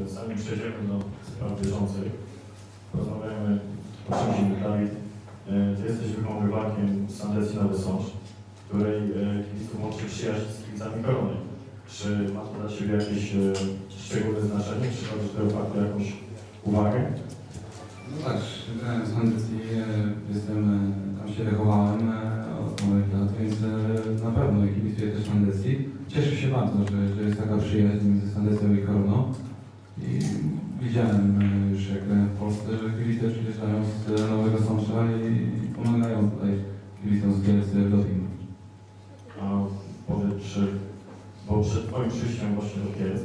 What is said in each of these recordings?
Zanim przejdziemy do spraw bieżących, porozmawiamy o czymś innym. E, ty jesteś wychowanywakiem z Sandecji Nowy Sącz, której e, kibiców łączy przyjaźń z kibicami Korony. Czy ma to dla Ciebie jakieś e, szczególne znaczenie? Przykładasz do tego faktu jakąś uwagę? No tak, z Handycji, jestem, tam się wychowałem od małych lat, więc na pewno kibicuję też Handycji. Cieszę się bardzo, że, że jest taka przyjaźń między Sandecją i Koroną. I widziałem e, już jak grałem w Polsce, że kibice przyjeżdżają z Nowego Sącza i pomagają tutaj kibicom z Kielcy w dopingu. A powiedz, czy, bo przed Twoim przyjściem właśnie do Kielc,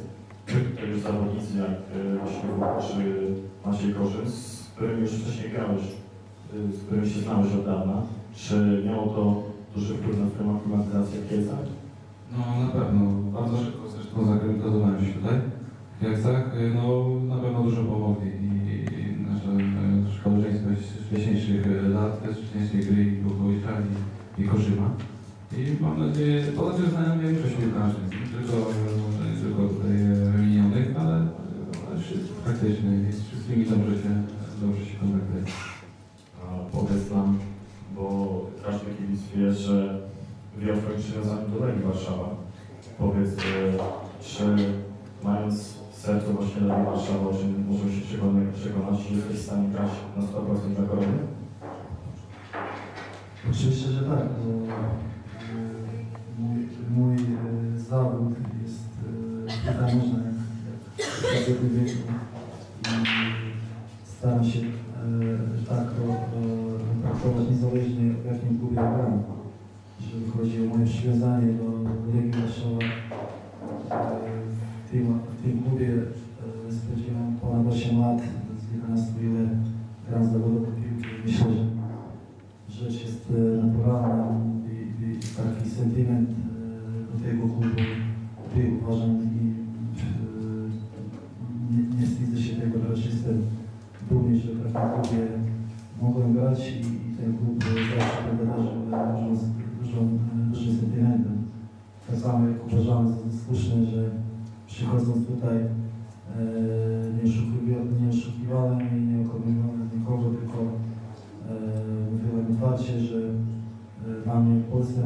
tutaj już zawodnicy jak e, właśnie czy Maciej Korzyn, z którymi już wcześniej grałeś, e, z którymi się znałeś od dawna. Czy miało to duży wpływ na Twoją aklimatyzację w Kielcach? No na pewno, bardzo szybko zresztą zaklimatyzowałem się tutaj. W Kielcach, y, no na pewno dużo pomogli i, nasze y, szkolennictwo z wcześniejszych y, lat, z wcześniejszej gry i Bukowicza i, i Korzyma. I mam nadzieję, poza tym znałem większość piłkarzy, nie tylko, nie tylko tutaj e, wymienionych, ale, ale wszyscy praktycznie i z wszystkimi dobrze się, dobrze się kontaktuje. Powiedz nam, bo każdy kibic wie, że wie o Twoim przywiązaniu do Legii Warszawa. Powiedz, e, czy mając sercu właśnie Legię Warszawa, czy możemy się przekonać, przekonać, że jesteś w stanie grać na 100% dla korony? Oczywiście, że tak. E, mój, mój e, zawód jest e, nożna jak w tym wieku i staram się e, tak o, o, traktować niezależnie w jakim klubie gram. Jeżeli chodzi o moje przywiązanie do Legii Warszawa, e, w tym,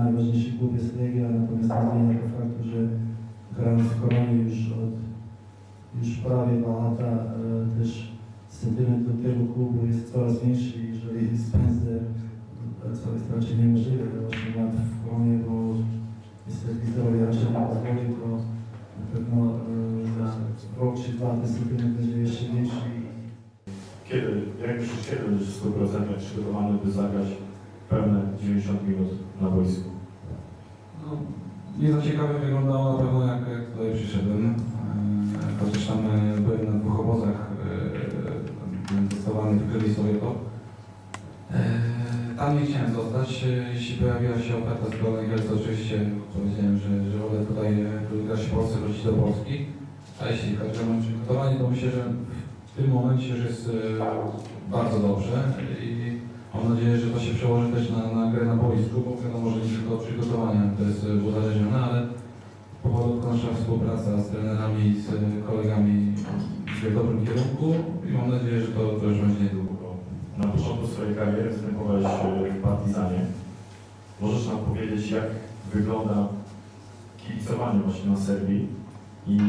najważniejszy klub jest Legia, natomiast nie zmienia faktu, że grając w Koronie już od już prawie dwa lata e, też sentyment do tego klubu jest coraz większy jeżeli spędzę, co jest raczej niemożliwe, 8 lat w Koronie, bo niestety zdrowie raczej nie pozwoli, to na pewno e, za rok czy dwa ten sentyment będzie jeszcze większy Kiedy, jak myślisz, kiedy będziesz w 100% przygotowany, by zagrać pełne 90 minut na boisku? No, nie za ciekawie wyglądało na pewno jak, jak tutaj przyszedłem. Chociaż tam e, byłem na dwóch obozach, byłem w Kryli sobie to. E, Tam nie chciałem zostać. E, Jeśli pojawiła się oferta z Hills, to oczywiście powiedziałem, że, że wolę tutaj grać w Polsce, wrócić do Polski. A jeśli chodzi o przygotowanie, to myślę, że w tym momencie już jest bardzo dobrze i Mam nadzieję, że to się przełoży też na, na grę na boisku, bo wiadomo, że nie tylko przygotowania to jest e, uzależnione, ale powolutku nasza współpraca z trenerami i z e, kolegami idzie w dobrym kierunku i mam nadzieję, że to, to już będzie niedługo. Na początku swojej kariery występowałeś e, w Partizanie. Możesz nam powiedzieć, jak wygląda kibicowanie właśnie na Serbii i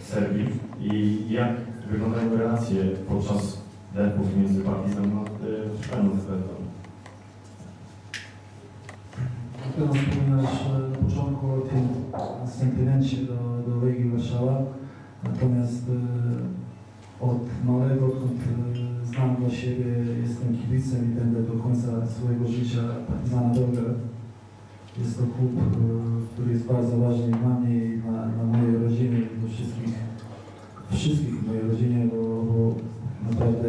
Serbii i jak wyglądają relacje podczas derbów między Partizanem a e, Szweną Zvezdą? Na pewno wspominałeś e, na początku o tym sentymencie do, do Legii Warszawa, natomiast e, od małego, odkąd znam dla siebie, jestem kibicem i będę do końca swojego życia Partizana Belgrad. Jest to klub, który jest bardzo ważny dla mnie i dla, dla mojej rodziny do wszystkich, wszystkich w mojej rodzinie, bo naprawdę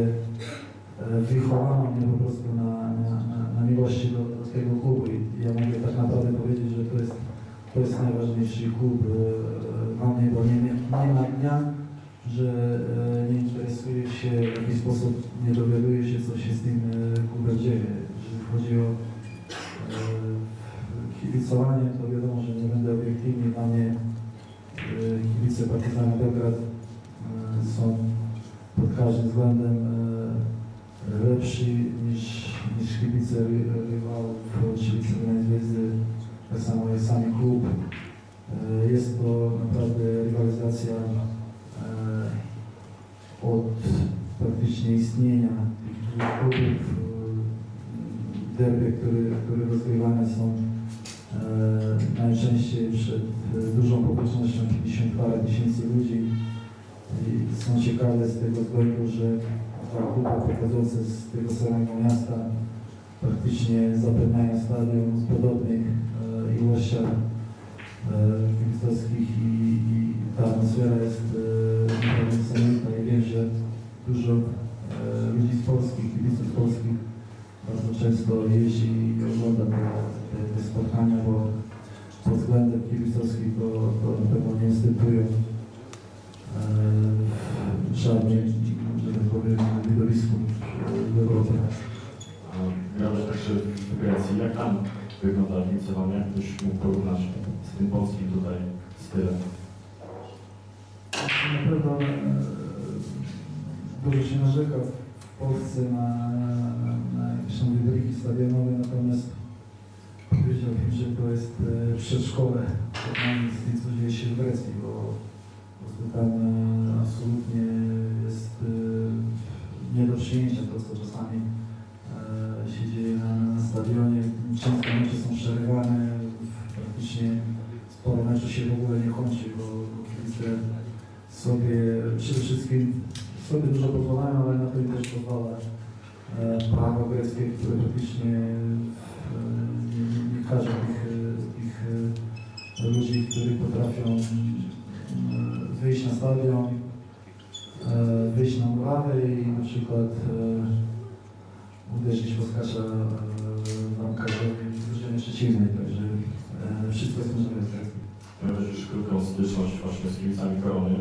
e, wychowano mnie po prostu na, na, na, miłości do, do tego klubu i ja mogę tak naprawdę powiedzieć, że to jest, to jest najważniejszy klub e, dla mnie, bo nie, nie ma dnia, że e, nie interesuję się w jakiś sposób, nie dowiaduję się, co się z tym klubem dzieje. Jeżeli chodzi o kibicowanie, to wiadomo, że nie będę obiektywny, dla mnie kibice Partizana Belgrad są pod każdym względem e, lepsi niż, niż kibice ry- rywalów, Czerwonej Gwiazdy, tak samo jest sami klub. E, Jest to naprawdę rywalizacja e, od praktycznie istnienia tych klubów. Derby, które, które rozgrywane są najczęściej przed dużą publicznością, 50 parę tysięcy ludzi. Są ciekawe z tego względu, że kluby pochodzące z tego samego miasta praktycznie zapewniają stadion w podobnych e, ilościach e, kibicowskich i, i ta atmosfera jest e, naprawdę niesamowita. I wiem, że dużo e, ludzi z Polski, kibiców polskich bardzo często jeździ i ogląda te, te, te spotkania, bo pod względem kibicowskim to, to na pewno nie ustępują kibicowanie? Jakbyś mógł porównać z tym polskim tutaj stylem? Na pewno e, dużo się narzeka w Polsce na, na, jakieś tam wybryki stadionowe, natomiast powiedziałbym, że to jest e, przedszkole w porównaniu z tym, co dzieje się w Grecji, bo prostu tam e, absolutnie jest nie do przyjęcia to, co sporo meczów się w ogóle nie kończy, bo, bo kibice sobie przede wszystkim sobie dużo pozwalają, ale na to im też pozwala e, prawo greckie, które praktycznie e, nie, nie, nie każe tych, e, ludzi, którzy potrafią wyjść na stadion, wyjść na murawę i na przykład uderzyć poskacza e, bramkarzowi drużyny przeciwnej, także wszystko jest możliwe Miałeś już krótką styczność właśnie z kibicami Korony,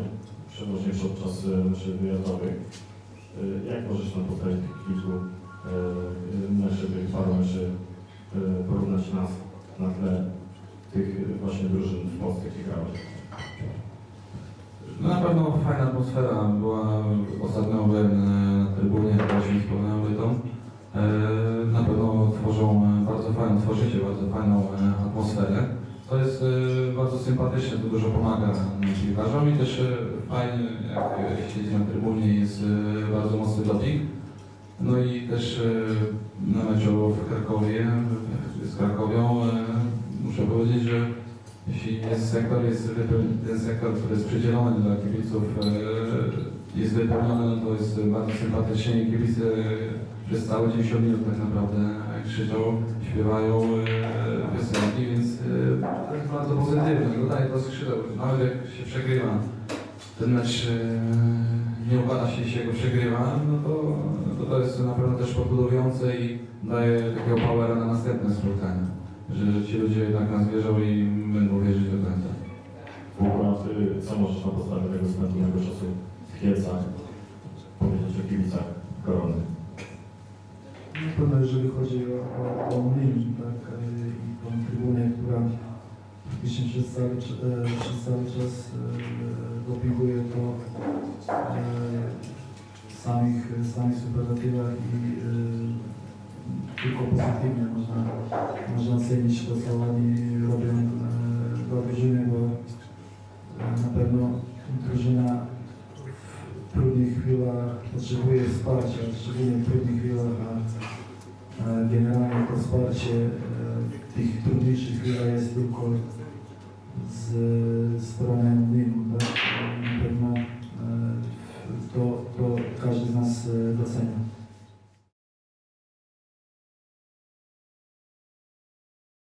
przeważnie podczas e, meczów wyjazdowych. E, Jak możesz nam postawić tych kilku e, tych paru meczy, e, porównać nas na tle tych e, właśnie drużyn w Polsce, grałeś? No na pewno fajna atmosfera była. Ostatnio byłem na trybunie, właśnie wspomniałem tą. E, Na pewno tworzą e, bardzo fajną, tworzycie bardzo fajną e, atmosferę. To jest e, bardzo sympatyczne, to dużo pomaga piłkarzom i też e, fajnie, jak siedzi na trybunie jest e, bardzo mocny doping. No i też e, na meczu w Krakowie, z Krakowią, e, muszę powiedzieć, że jeśli jest sektor, jest ten sektor, który jest przydzielony dla kibiców, jest wypełniony, no to jest bardzo sympatycznie i kibice przez całe 90 minut tak naprawdę krzyczą, śpiewają e, piosenki, więc e, to jest bardzo pozytywne, dodaje to skrzydeł, nawet jak się przegrywa, ten mecz e, nie układa się, się go przegrywa, no to, to to jest na pewno też podbudujące i daje takiego powera na następne spotkania że ci ludzie jednak nas wierzą i będą wierzyć do końca. Y, co możesz na podstawie tego spędzonego czasu w Kielcach powiedzieć o kibicach jeżeli chodzi o, o, o Mlin, tak, e, i tą trybunę, która praktycznie przez cały, e, przez cały czas dopinguje to e, w samych, samych superlatywach i tylko pozytywnie można, można ocenić to, co oni robią dla drużyny, bo na pewno drużyna w trudnych chwilach potrzebuje wsparcia, szczególnie w trudnych chwilach, a generalno to sparče tih trudniških dela jaz bil kot z, s pravnim dnem, da, da